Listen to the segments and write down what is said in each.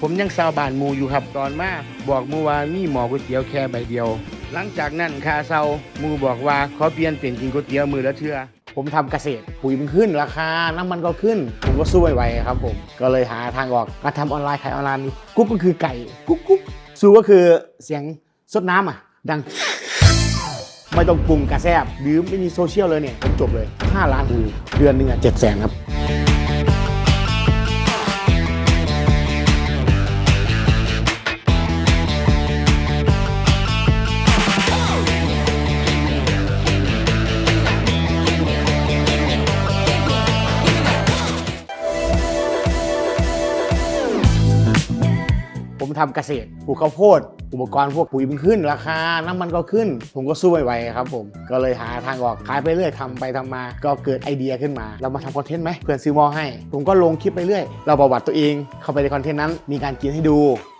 ผมยังซาวบานหมูอยู่ครับตอนมาบอกหมูว่ามีหมอก๋วยเตี๋ยวแค่ใบเดียว หลังจากนั้นคาเซาหมูบอกว่าขอเปลี่ยนเป็นกินก๋วยเตี๋ยวมือละเทื่อผมทำเกษตรปุ๋ยมันขึ้นราคา น้ำมันก็ขึ้น ผมก็สู้ไม่ไหวครับผม ก็เลยหาทางออกมาทำออนไลน์ขายออนไลน์นี่กุ๊กก็คือไก่กุ๊กกุ๊กสู้ก็คือเสียงซดน้ำอะ ดัง ไม่ต้องปรุงกระแซบหรือไม่มีโซเชียลเลยเนี่ยผมจบเลย 5 ล้านวิวเดือนหนึ่งอะเจ็ดแสนครับ ผมทำเกษตรปลูกข้าวโพด อุปกรณ์พวกปุ๋ยมันขึ้น ราคา น้ำมันก็ขึ้น ผมก็สู้ไม่ไหวครับผม ก็เลยหาทางออก ขายไปเรื่อยทำไปทำมา ก็เกิดไอเดียขึ้นมา เรามาทำคอนเทนต์ไหม เพื่อนซื้อมอให้ ผมก็ลงคลิปไปเรื่อย เราประวัติตัวเอง เข้าไปในคอนเทนต์นั้น มีการกินให้ดู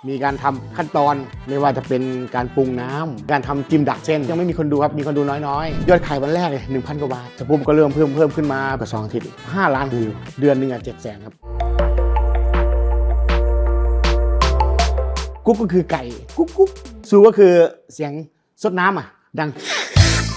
มีการทำขั้นตอน ไม่ว่าจะเป็นการปรุงน้ำการทำจิ้มดักเส้น ยังไม่มีคนดูครับ มีคนดูน้อยๆ ยอดขายวันแรกเลย1,000กว่าบาทแต่ปุ๊บก็เริ่มเพิ่มเพิ่มขึ้นมาประสองอาทิตย์5ล้านวิว เดือนหนึ่งอะ7แสนครับ กุ๊กก็คือไก่กุ๊กกุ๊กซูก็คือเสียงซดน้ำอะ ดัง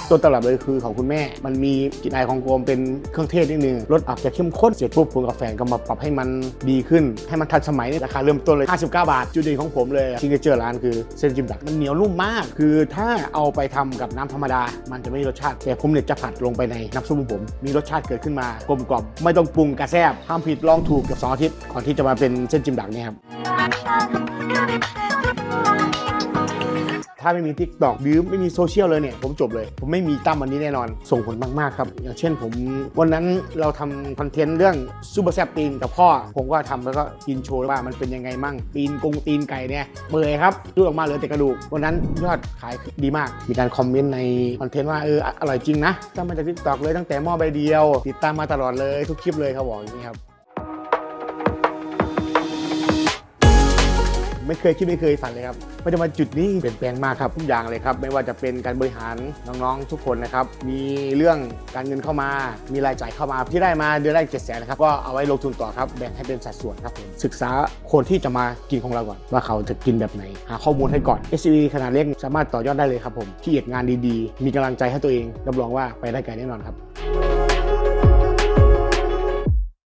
ต้นตำรับเลยคือของคุณแม่ มันมีกลิ่นอายของโกมเป็นเครื่องเทศนิดนึงรสอาจจะเข้มข้นเสร็จปุ๊บผมกับแฟนก็มาปรับให้มันดีขึ้น ให้มันทันสมัยราคาเริ่มต้นเลย 59 บาท จุดเด่นของผมเลยซิงเกิลร้านคือเส้นจิมดักมันเหนียวนุ่มมาก คือถ้าเอาไปทำกับน้ำธรรมดา มันจะไม่มีรสชาติ แต่ผมเนี่ยจะผัดลงไปในน้ำซุปของผม มีรสชาติเกิดขึ้นมากลมกล่อมไม่ต้องปรุงกระแซบทำผิดลองถูกเกับ2อาทิตย์ก่อนที่จะมาเป็นเส้นจิมดักเนี่ยครับ ถ้าไม่มีทิกตอกหรือไม่มีโซเชียลเลยเนี่ย ผมจบเลย ผมไม่มีตั้มวันนี้แน่นอน ส่งผลมาก ๆ ครับ อย่างเช่นผมวันนั้นเราทำคอนเทนต์เรื่องซูเปอร์แซบตีนกับพ่อ ผมก็ทำแล้วก็กินโชว์ว่ามันเป็นยังไงมั่ง ตีนกงตีนไก่เนี่ยเปื่อครับดูดออกมาเหลือแต่กระดูก วันนั้นยอดขายดีมาก มีการคอมเมนต์ในคอนเทนต์ว่าเอออร่อยจริงนะตั้งมาจากทิกตอกเลยตั้งแต่หม้อใบเดียว ติดตามมาตลอดเลยทุกคลิปเลยเขาบอกอย่างนี้ครับ ไม่เคยคิดไม่เคยฝันเลยครับไม่ได้มาจุดนี้เปลี่ยนแปลงมากครับทุกอย่างเลยครับไม่ว่าจะเป็นการบริหารน้องๆทุกคนนะครับมีเรื่องการเงินเข้ามา มีรายจ่ายเข้ามาที่ได้มาเดือนแรกเจ็ดแสนนะครับก็เอาไว้ลงทุนต่อครับแบ่งให้เป็นสัดส่วนครับผมศึกษาคนที่จะมากินของเราก่อน ว่าเขาจะกินแบบไหนหาข้อมูลให้ก่อน s u v ขนาดเล็กสามารถต่อยอดได้เลยครับผมที่เอียดงานดีๆ มีกำลังใจให้ตัวเองรับรองว่าไปได้ไกลแน่นอนครับ